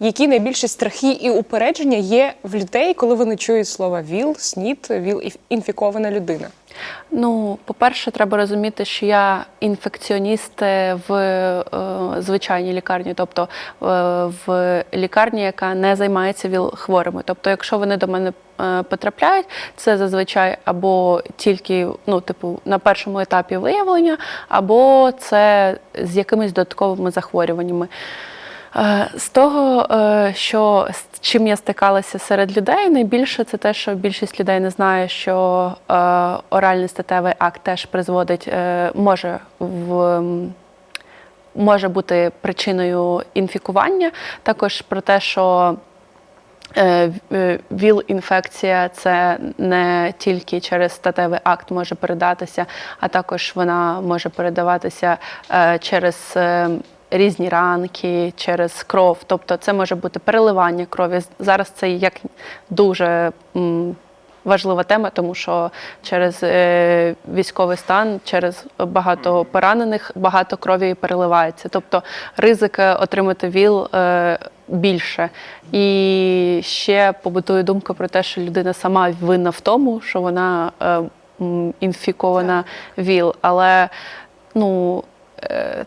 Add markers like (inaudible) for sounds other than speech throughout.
Які найбільші страхи і упередження є в людей, коли вони чують слова ВІЛ, СНІД, ВІЛ-інфікована людина? Ну, по-перше, треба розуміти, що я інфекціоніст е, в е, звичайній лікарні, тобто е, в лікарні, яка не займається ВІЛ-хворими. Тобто, якщо вони до мене е, потрапляють, це зазвичай або тільки ну, типу, на першому етапі виявлення, або це з якимись додатковими захворюваннями. Е, З того, е, що з чим я стикалася серед людей, найбільше це те, що більшість людей не знає, що е, оральний статевий акт теж призводить, може в. Може бути причиною інфікування, також про те, що ВІЛ-інфекція це не тільки через статевий акт може передатися, а також вона може передаватися через різні ранки, через кров. Тобто це може бути переливання крові. Зараз це як дуже важлива тема, тому що через е, військовий стан, через багато поранених, багато крові переливається. Тобто ризик отримати ВІЛ е, більше. І ще побутує думка про те, що людина сама винна в тому, що вона е, інфікована ВІЛ. Але ну,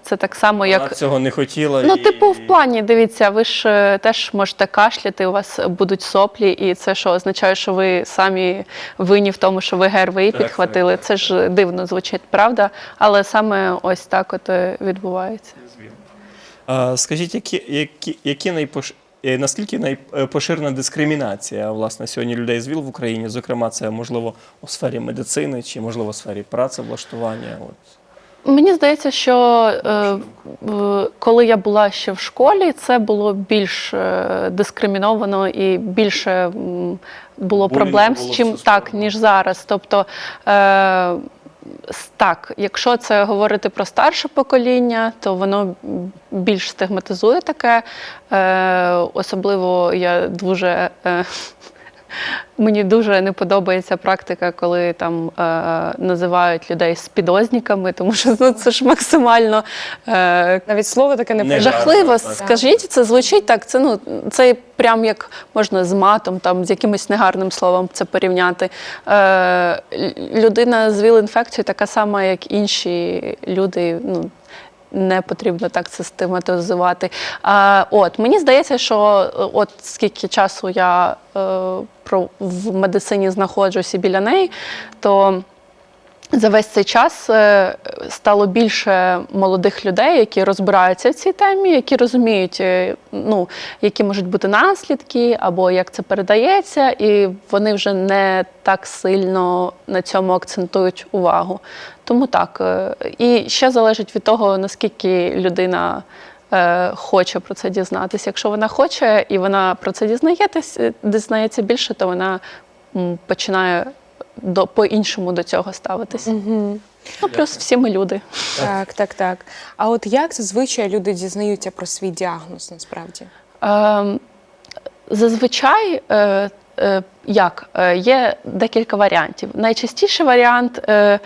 це так само, як. Вона цього не хотіла. Ну, і- типу, в плані, дивіться, ви ж е, теж можете кашляти, у вас будуть соплі, і це що означає, що ви самі винні в тому, що ви ГРВІ Так, підхватили. так, так, це ж дивно звучить, правда? Але саме ось так от е, відбувається. А, скажіть, які, які, які найпош... е, наскільки найпоширена дискримінація власне сьогодні людей з ВІЛ в Україні? Зокрема, це можливо у сфері медицини чи можливо у сфері працевлаштування? От. Мені здається, що е, коли я була ще в школі, це було більш е, дискриміновано і більше було Булінгу проблем було з чим так, ніж зараз. Тобто, е, так, якщо це говорити про старше покоління, то воно більш стигматизує таке. Е, особливо я дуже. Е, Мені дуже не подобається практика, коли там е, називають людей спідозниками, тому що ну, це ж максимально е, Навіть слово таке не Не жахливо. так. Скажіть, це звучить так. Це ну це прям як можна з матом, там з якимось негарним словом це порівняти. Е, л- людина з ВІЛ-інфекцією така сама, як інші люди. Ну, не потрібно так систематизувати. А, от мені здається, що е, от скільки часу я е, про в медицині знаходжуся біля неї, то за весь цей час е, стало більше молодих людей, які розбираються в цій темі, які розуміють, ну, які можуть бути наслідки, або як це передається, і вони вже не так сильно на цьому акцентують увагу. Тому так. е, І ще залежить від того, наскільки людина. е, Хоче про це дізнатися. Якщо вона хоче і вона про це дізнається, дізнається більше, то вона починає до по-іншому до цього ставитися. Ну плюс всі ми люди. Так, так, так. А от як зазвичай люди дізнаються про свій діагноз насправді? Ем, Зазвичай, е, е, як Е, є декілька варіантів. Найчастіший варіант, е,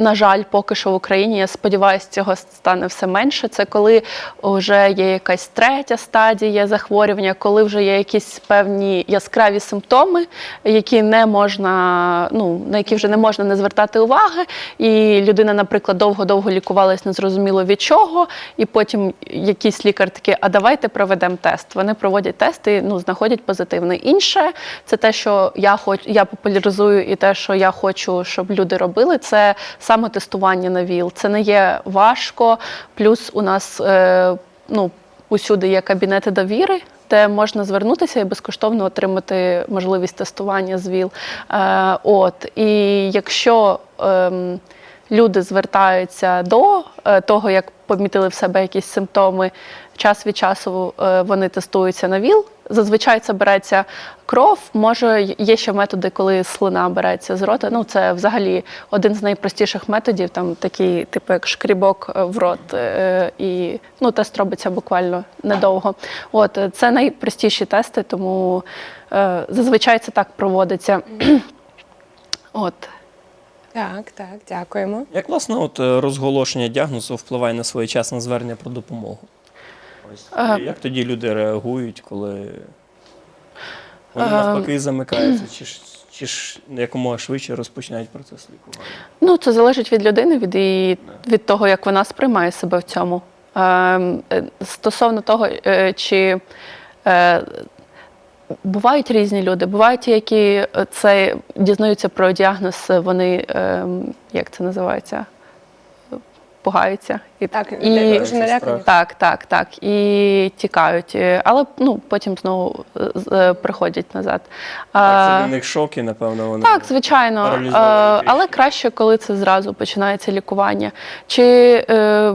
на жаль, поки що в Україні, я сподіваюся, цього стане все менше. Це коли вже є якась третя стадія захворювання, коли вже є якісь певні яскраві симптоми, які не можна, ну на які вже не можна не звертати уваги. І людина, наприклад, довго-довго лікувалась незрозуміло від чого, і потім якийсь лікар такий, а давайте проведемо тест. Вони проводять тести, ну знаходять позитивний. Інше це те, що я хочу, я популяризую, і те, що я хочу, щоб люди робили, це саме тестування на ВІЛ. Це не є важко. Плюс у нас е, ну, усюди є кабінети довіри. Де можна звернутися і безкоштовно отримати можливість тестування з ВІЛ. Е, от і якщо ем, люди звертаються до е, того, як помітили в себе якісь симптоми, час від часу е, вони тестуються на ВІЛ. Зазвичай це береться кров. Може, є ще методи, коли слина береться з рота. Ну, це взагалі один з найпростіших методів, там такий, типу, як шкрібок е, в рот. е, І ну, тест робиться буквально недовго. От е, це найпростіші тести, тому зазвичай це так проводиться. (clears throat) От. Так, так, дякуємо. Як власне от розголошення діагнозу впливає на своєчасне звернення про допомогу? Ага. як тоді люди реагують, коли вони Ага. навпаки замикаються, чи ж чи ж якомога швидше розпочинають процес лікування? Ну, це залежить від людини, від її, від того, як вона сприймає себе в цьому. Ем, е, Стосовно того, е, чи е, бувають різні люди, бувають ті, які е, це дізнаються про діагноз, вони ем, як це називається? Пугаються. І, Так, і, дуже налякані. так, так, так. І тікають. Е, Але ну, потім знову е, з- е, приходять назад. Так, це А, для них шок, і напевно вони так, звичайно. але краще, коли це зразу починається лікування. Чи е,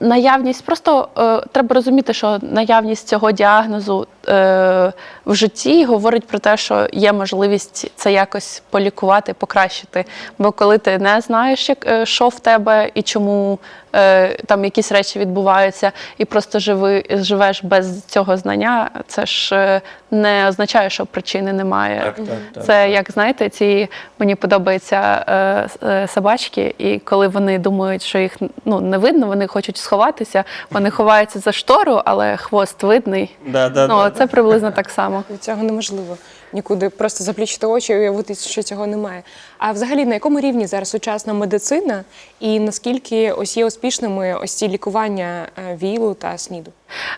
наявність, просто е, треба розуміти, що наявність цього діагнозу е, в житті говорить про те, що є можливість це якось полікувати, покращити. Бо коли ти не знаєш, як, е, що в тебе і чому е, там якісь речі відбуваються, і просто живи, живеш без цього знання, це ж е, не означає, що причини немає. Так, так, так, Це так. як знаєте, ці мені подобаються е, е, собачки, і коли вони думають, що їх ну не видно, вони хочуть сховатися. Вони ховаються за штору, але хвост видний. Да, да, Ну да, це приблизно так само. Від цього неможливо нікуди просто заплющити очі і уявити, що цього немає. А взагалі на якому рівні зараз сучасна медицина і наскільки ось є успішними ось ці лікування е, ВІЛу та СНІДу?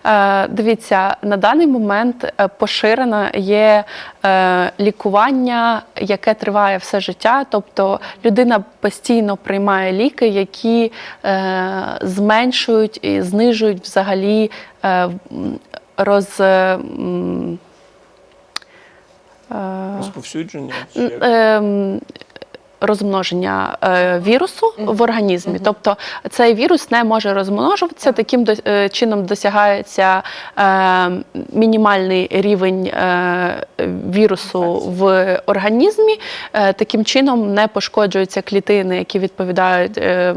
Е, дивіться, на даний момент е, поширено є лікування, яке триває все життя. Тобто людина постійно приймає ліки, які зменшують і знижують взагалі роз. Розповсюдження. ем, розмноження е, вірусу в організмі. Тобто цей вірус не може розмножуватися, таким до- е, чином досягається е, мінімальний рівень е, вірусу в організмі. Е, таким чином не пошкоджуються клітини, які відповідають е,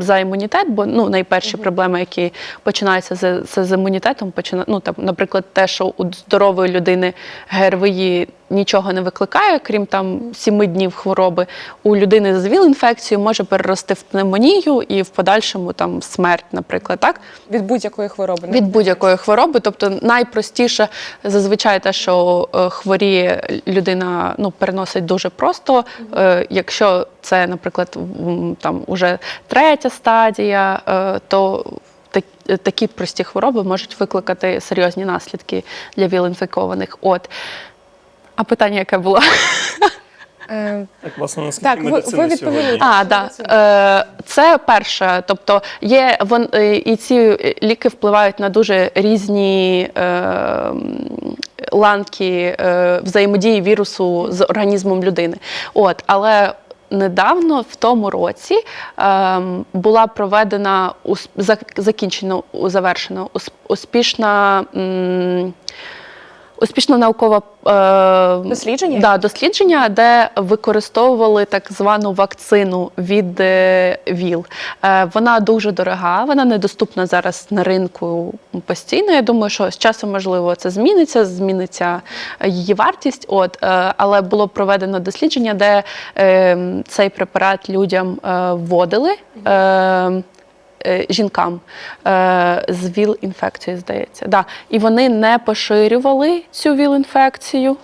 за імунітет, бо ну, найперші проблеми, які починаються з, з, з імунітетом, почина, ну, там, наприклад, те, що у здорової людини ГРВІ нічого не викликає, крім там сіми днів хвороби. У людини з ВІЛ-інфекцією може перерости в пневмонію і в подальшому там смерть, наприклад, так Від будь-якої хвороби від будь-якої хвороби. Тобто найпростіше зазвичай те, що е, хворіє людина, ну переносить дуже просто. Е, Якщо це, наприклад, там уже третя стадія, е, то такі прості хвороби можуть викликати серйозні наслідки для ВІЛ-інфікованих. От. А питання, яке було? Е, Так, власне, наскільки Так, ви- медицина ви відповіли. сьогодні? А, да. Е, це перше. Тобто є вон, е, і ці ліки впливають на дуже різні е, м, ланки е, взаємодії вірусу з організмом людини. От, але недавно, в тому році, е, була проведена ус- зак- закінчено, завершена ус- успішна. м, Успішна наукова е, Дослідження? Да, дослідження, де використовували так звану вакцину від е, ВІЛ. Е, вона дуже дорога, вона недоступна зараз на ринку постійно. Я думаю, що з часом можливо це зміниться, зміниться її вартість. От, е, але було проведено дослідження, де е, цей препарат людям е, вводили. Е, е, жінкам е, з ВІЛ-інфекцією, здається. Да. І вони не поширювали цю ВІЛ-інфекцію.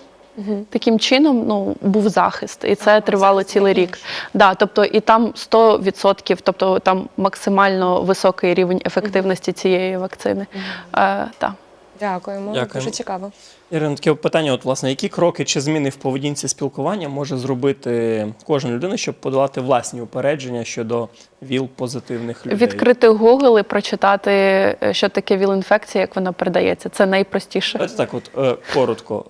Таким чином ну, був захист, і це тривало цілий рік. Да, тобто, і там 100%, тобто там максимально високий рівень ефективності цієї вакцини. Е, да. Дякуємо. Дякуємо. Дуже цікаво. Ірина, таке питання: от, власне, які кроки чи зміни в поведінці спілкування може зробити кожна людина, щоб подолати власні упередження щодо ВІЛ-позитивних людей? Відкрити Google і прочитати, е, що таке ВІЛ-інфекція, як вона передається. Це найпростіше. Давайте так, от е, коротко.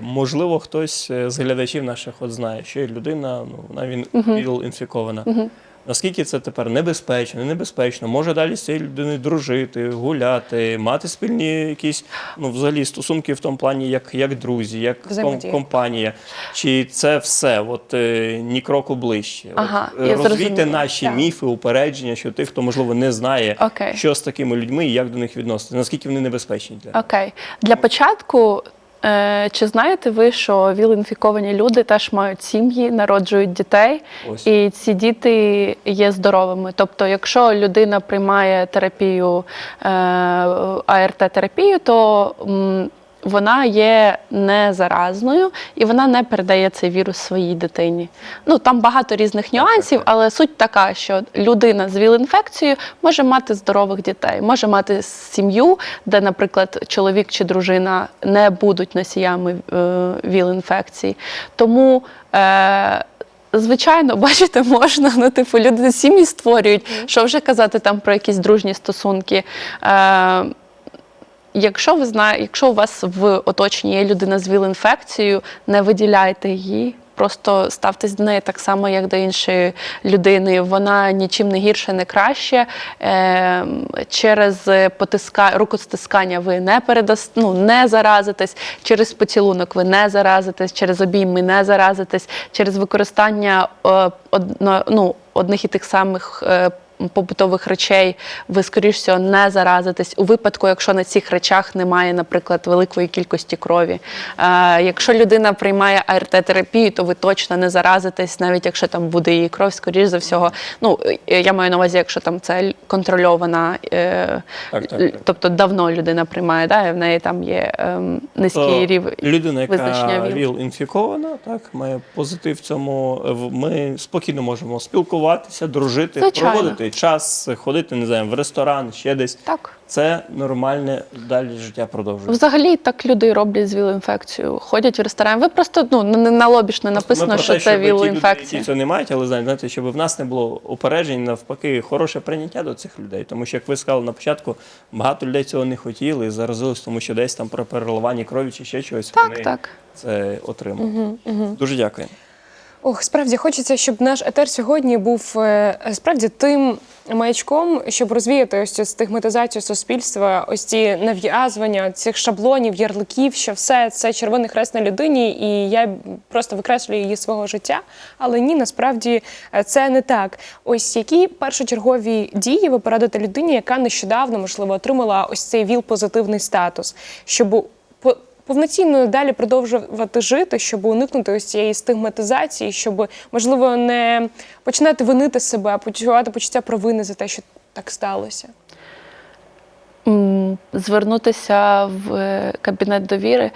Е, можливо, хтось з глядачів наших от знає, що є людина, ну вона він ВІЛ-інфікована. Наскільки це тепер небезпечно, небезпечно, може далі з цією людиною дружити, гуляти, мати спільні якісь ну, взагалі стосунки в тому плані, як, як друзі, як Взаємодія. компанія. Чи це все? От е, ні кроку ближче? Ага, от, е, розвійте зрозуміла. наші Так. міфи, упередження, що тих, хто можливо не знає, Окей. що з такими людьми і як до них відносити, наскільки вони небезпечні для Окей. Для початку чи знаєте ви, що ВІЛ-інфіковані люди теж мають сім'ї, народжують дітей, Ось. і ці діти є здоровими. Тобто, якщо людина приймає терапію е, АРТ-терапію, то вона є незаразною і вона не передає цей вірус своїй дитині. Ну там багато різних нюансів, але суть така, що людина з ВІЛ-інфекцією може мати здорових дітей, може мати сім'ю, де, наприклад, чоловік чи дружина не будуть носіями е, ВІЛ-інфекції. Тому е, Звичайно, (laughs) бачите, можна. Ну, типу, люди сім'ї створюють. Що вже казати там про якісь дружні стосунки. Е, Якщо ви знаєте, якщо у вас в оточенні є людина з ВІЛ-інфекцією, не виділяйте її. Просто ставтесь до неї так само, як до іншої людини. Вона нічим не гірше, не краще. Е, через потиска... рукостискання ви не передас... ну, не заразитесь, через поцілунок ви не заразитесь, через обійми не заразитесь, через використання е, одно... ну, одних і тих самих. Е, побутових речей ви, скоріш всього, не заразитесь у випадку, якщо на цих речах немає, наприклад, великої кількості крові. Е, якщо людина приймає АРТ-терапію, то ви точно не заразитесь, навіть якщо там буде її кров, скоріш за всього. Ну, е, я маю на увазі, якщо там це контрольована, е, Так, так, так. тобто давно людина приймає, да, і в неї там є ем, низький То рівень. людина, яка ВІЛ. ВІЛ інфікована, так має позитив в цьому. е, Ми спокійно можемо спілкуватися, дружити, Звичайно. проводити час, ходити не знаю, в ресторан, ще десь. Так. Це нормальне далі життя продовжує. Взагалі так люди і роблять з ВІЛ-інфекцією. Ходять в ресторан. Ви просто ну на- на лобі ж не написано, що те, це ВІЛ-інфекція. цього не мають, але знаєте, щоб в нас не було упереджень, навпаки, хороше прийняття до цих людей. Тому що, як ви сказали на початку, багато людей цього не хотіли і заразились, тому що десь там про переливання крові чи ще чогось Так, вони так. це отримали. Дуже дякую. Ох, справді хочеться, щоб наш етер сьогодні був е, справді тим маячком, щоб розвіяти ось цю стигматизацію суспільства, ось ці нав'язування цих шаблонів, ярликів, що все це червоний хрест на людині, і я просто викреслюю її свого життя. Але ні, насправді е, це не так. Ось які першочергові дії ви порадите людині, яка нещодавно можливо отримала ось цей ВІЛ-позитивний статус, щоб повноцінно далі продовжувати жити, щоб уникнути ось цієї стигматизації, щоб можливо не починати винити себе, а почувати почуття провини за те, що так сталося. Звернутися в е, кабінет довіри.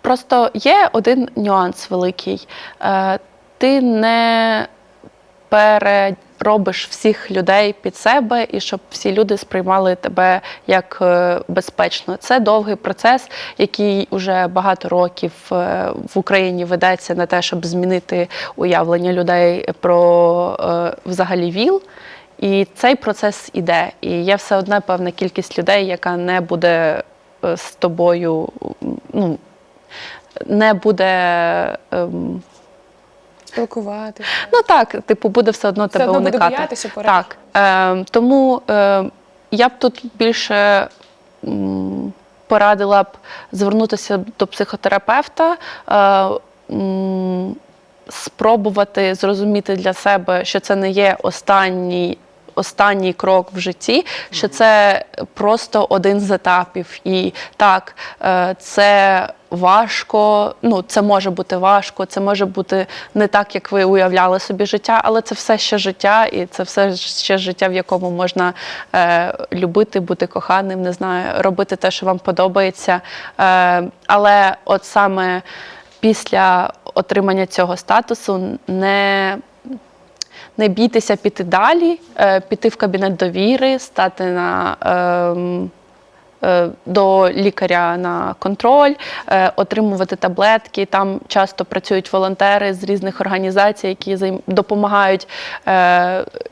Просто є один нюанс великий. Е, Ти не переробиш всіх людей під себе і щоб всі люди сприймали тебе як е, безпечно. Це довгий процес, який вже багато років е, в Україні ведеться на те, щоб змінити уявлення людей про е, взагалі ВІЛ. І цей процес іде. І є все одна певна кількість людей, яка не буде з тобою, ну, не буде. ем, Спілкувати. Ну так, типу, буде все одно тебе одно буде уникати. боятися, так. Е, тому е, я б тут більше м, порадила б звернутися до психотерапевта. Е, Спробувати зрозуміти для себе, що це не є останній, останній крок в житті, що це просто один з етапів. І так, е, це важко, ну це може бути важко, це може бути не так, як ви уявляли собі життя, але це все ще життя, і це все ще життя, в якому можна е, любити, бути коханим, не знаю, робити те, що вам подобається. Е, але от саме після отримання цього статусу не не бійтеся піти далі, е, піти в кабінет довіри, стати на, ем, е, до лікаря на контроль, е, отримувати таблетки. Там часто працюють волонтери з різних організацій, які допомагають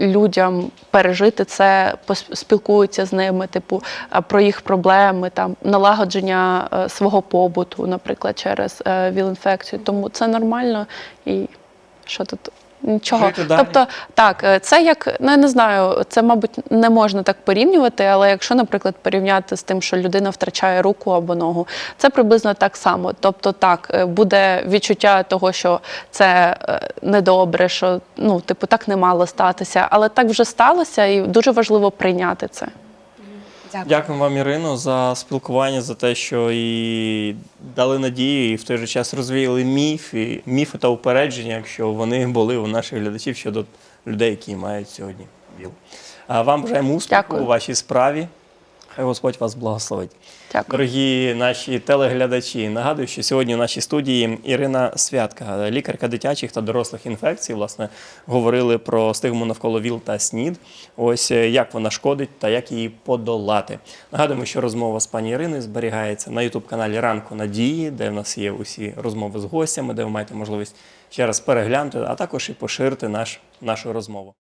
людям пережити це, спілкуються з ними, типу, про їх проблеми, там, налагодження свого побуту, наприклад, через ВІЛ-інфекцію. Тому це нормально і що тут. Нічого. Жити далі. Тобто, так, е, це як, ну я не знаю, це, мабуть, не можна так порівнювати, але якщо, наприклад, порівняти з тим, що людина втрачає руку або ногу, це приблизно так само. Тобто, так, е, буде відчуття того, що це е, недобре, що ну, типу, так не мало статися, але так вже сталося, і дуже важливо прийняти це. Дякую. Дякую вам, Ірино, за спілкування, за те, що і дали надію, і в той же час розвіяли міфи, міфи та упередження, якщо вони були у наших глядачів щодо людей, які мають сьогодні ВІЛ. А вам бажаємо успіху Дякую. у вашій справі. Хай Господь вас благословить. Дякую. Дорогі наші телеглядачі, нагадую, що сьогодні в нашій студії Ірина Святка, лікарка дитячих та дорослих інфекцій, власне, говорили про стигму навколо ВІЛ та СНІД. Ось е, як вона шкодить та як її подолати. Нагадуємо, що розмова з пані Іриною зберігається на ютуб-каналі Ранку Надії, де в нас є усі розмови з гостями, де ви маєте можливість ще раз переглянути, а також і поширити наш, нашу розмову.